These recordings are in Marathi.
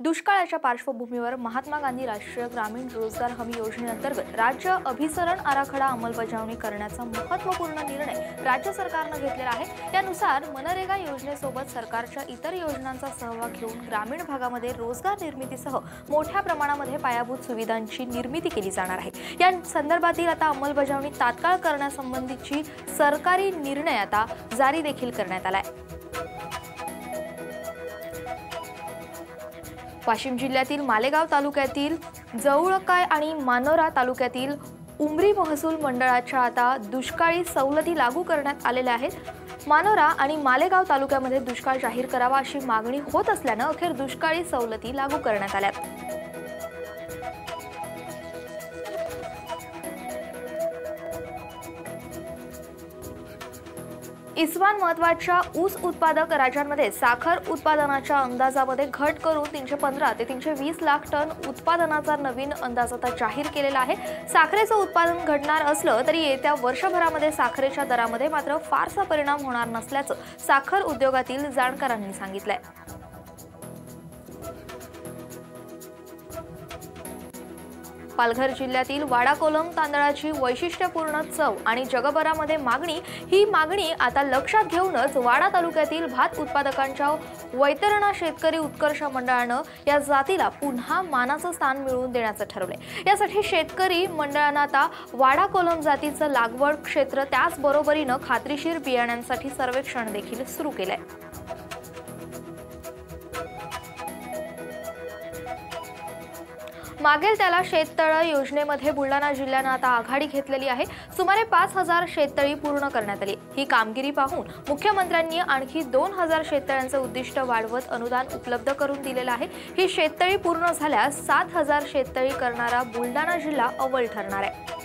दुष्काळाच्या पार्श्वभूमीवर महात्मा गांधी राष्ट्रीय ग्रामीण रोजगार हमी योजनेअंतर्गत राज्य अभिसरण आराखडा अंमलबजावणी करण्याचा महत्त्वपूर्ण निर्णय राज्य सरकारनं घेतलेला आहे. त्यानुसार मनरेगा योजनेसोबत सरकारच्या इतर योजनांचा सहभाग घेऊन ग्रामीण भागामध्ये रोजगार निर्मितीसह मोठ्या प्रमाणामध्ये पायाभूत सुविधांची निर्मिती केली जाणार आहे. या संदर्भातील आता अंमलबजावणी तात्काळ करण्यासंबंधीची सरकारी निर्णय आता जारी देखील करण्यात आला आहे वाशिम जिल्ह्यातील मालेगाव तालुक्यातील जवळकाय आणि मानोरा तालुक्यातील उमरी महसूल मंडळाच्या आता दुष्काळी सवलती लागू करण्यात आलेल्या आहेत. मानोरा आणि मालेगाव तालुक्यामध्ये दुष्काळ जाहीर करावा अशी मागणी होत असल्यानं अखेर दुष्काळी सवलती लागू करण्यात आल्या इस्वान महत्त्वाच्या ऊस उत्पादक राज्यांमध्ये साखर उत्पादनाच्या अंदाजामध्ये घट करून तीनशे पंधरा ते तीनशे वीस लाख टन उत्पादनाचा नवीन अंदाज आता जाहीर केलेला आहे. साखरेचं उत्पादन घडणार असलं तरी येत्या वर्षभरामध्ये साखरेच्या दरामध्ये मात्र फारसा परिणाम होणार नसल्याचं साखर उद्योगातील जाणकारांनी सांगितलं आहे पालघर जिल्ह्यातील वाडाकोलम तांदळाची वैशिष्ट्यपूर्ण चव आणि जगभरामध्ये मागणी ही मागणी आता लक्षात घेऊनच वाडा तालुक्यातील भात उत्पादकांच्या वैतरणा शेतकरी उत्कर्ष मंडळानं या जातीला पुन्हा मानाचं स्थान मिळवून देण्याचं ठरवले यासाठी शेतकरी मंडळानं आता वाडा कोलम जातीचं लागवड क्षेत्र त्याचबरोबरीनं खात्रीशीर बियाण्यांसाठी सर्वेक्षण देखील सुरू केलं आहे मागेल त्याला शेततळ योजनेमध्ये बुलढाणा जिल्ह्यानं आता आघाडी घेतलेली आहे. सुमारे पाच हजार शेततळी पूर्ण करण्यात आली. ही कामगिरी पाहून मुख्यमंत्र्यांनी आणखी दोन हजार शेततळ्यांचं उद्दिष्ट वाढवत अनुदान उपलब्ध करून दिलेलं आहे. ही शेततळी पूर्ण झाल्यास सात हजार शेततळी करणारा बुलढाणा जिल्हा अव्वल ठरणार आहे.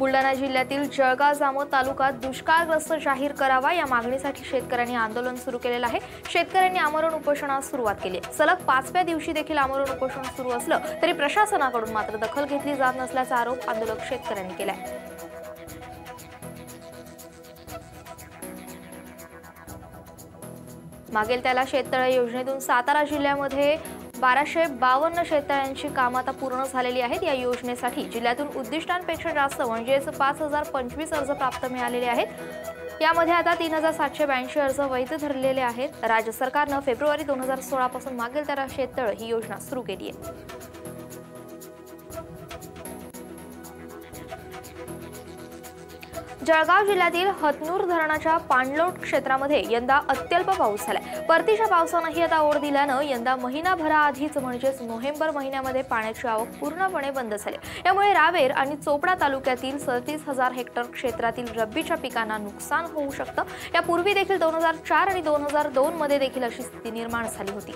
बुलढाणा जिल्ह्यातील जळगाव जामोद तालुका दुष्काळग्रस्त जाहीर करावा या मागणीसाठी शेतकऱ्यांनी आंदोलन सुरू केलेलं आहे. शेतकऱ्यांनी आमरण उपोषणास सुरुवात केली सलग पाचव्या दिवशी देखील आमरण उपोषण सुरू असलं तरी प्रशासनाकडून मात्र दखल घेतली जात नसल्याचा आरोप आंदोलक शेतकऱ्यांनी केला आहे मागेल त्याला शेततळे योजनेतून सातारा जिल्ह्यामध्ये बाराशे बावन्न शेतकऱ्यांची कामं आता पूर्ण झालेली आहेत. या योजनेसाठी जिल्ह्यातून उद्दिष्टांपेक्षा जास्त म्हणजेच पाच हजार पंचवीस अर्ज प्राप्त मिळालेले आहेत. यामध्ये आता तीन हजार सातशे ब्याऐंशी अर्ज वैध धरलेले आहेत. राज्य सरकारनं फेब्रुवारी दोन हजार सोळापासून मागेल त्याला शेततळ ही योजना सुरू केली आहे. जळगाव जिल्ह्यातील हतनूर धरणाच्या पाणलोट क्षेत्रामध्ये यंदा अत्यल्प पाऊस झालाय. परतीच्या पावसानंही आता ओढ दिल्यानं यंदा महिनाभराआधीच म्हणजेच नोव्हेंबर महिन्यामध्ये पाण्याची आवक पूर्णपणे बंद झाली. यामुळे रावेर आणि चोपडा तालुक्यातील सदतीस हजार हेक्टर क्षेत्रातील रब्बीच्या पिकांना नुकसान होऊ शकतं. यापूर्वी देखील दोन हजार चार आणि दोन हजार दोनमध्ये देखील अशी स्थिती निर्माण झाली होती.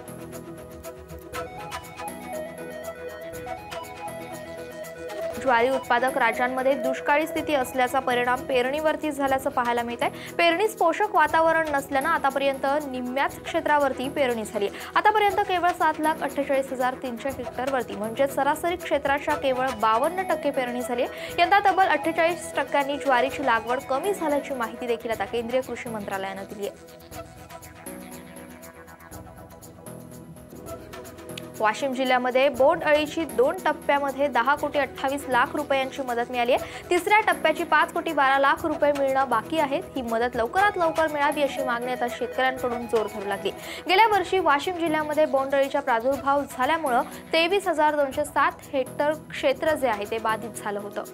ज्वारी उत्पादक राज्यांमध्ये दुष्काळी स्थिती असल्याचा परिणाम पेरणीवरती झाल्याचं पाहायला मिळत आहे. पेरणीस पोषक वातावरण नसल्यानं आतापर्यंत निम्म्याच क्षेत्रावरती पेरणी झाली आहे. आतापर्यंत केवळ सात लाख अठ्ठेचाळीस हजार तीनशे हेक्टरवरती म्हणजे सरासरी क्षेत्राच्या केवळ बावन्न टक्के पेरणी झाली आहे. यंदा तब्बल अठ्ठेचाळीस टक्क्यांनी ज्वारीची लागवड कमी झाल्याची माहिती देखील आता केंद्रीय कृषी मंत्रालयानं दिली आहे. वाशिम जिल्ह्यामध्ये बोंड अळीची दोन टप्प्यामध्ये दहा कोटी अठ्ठावीस लाख रुपयांची मदत मिळाली आहे. तिसऱ्या टप्प्याची पाच कोटी बारा लाख रुपये मिळणं बाकी आहेत. ही मदत लवकरात लवकर मिळावी अशी मागणी आता शेतकऱ्यांकडून जोर धरू लागली. गेल्या वर्षी वाशिम जिल्ह्यामध्ये बोंड अळीचा प्रादुर्भाव झाल्यामुळं तेवीस हजार दोनशे सात हेक्टर क्षेत्र जे आहे ते बाधित झालं होतं.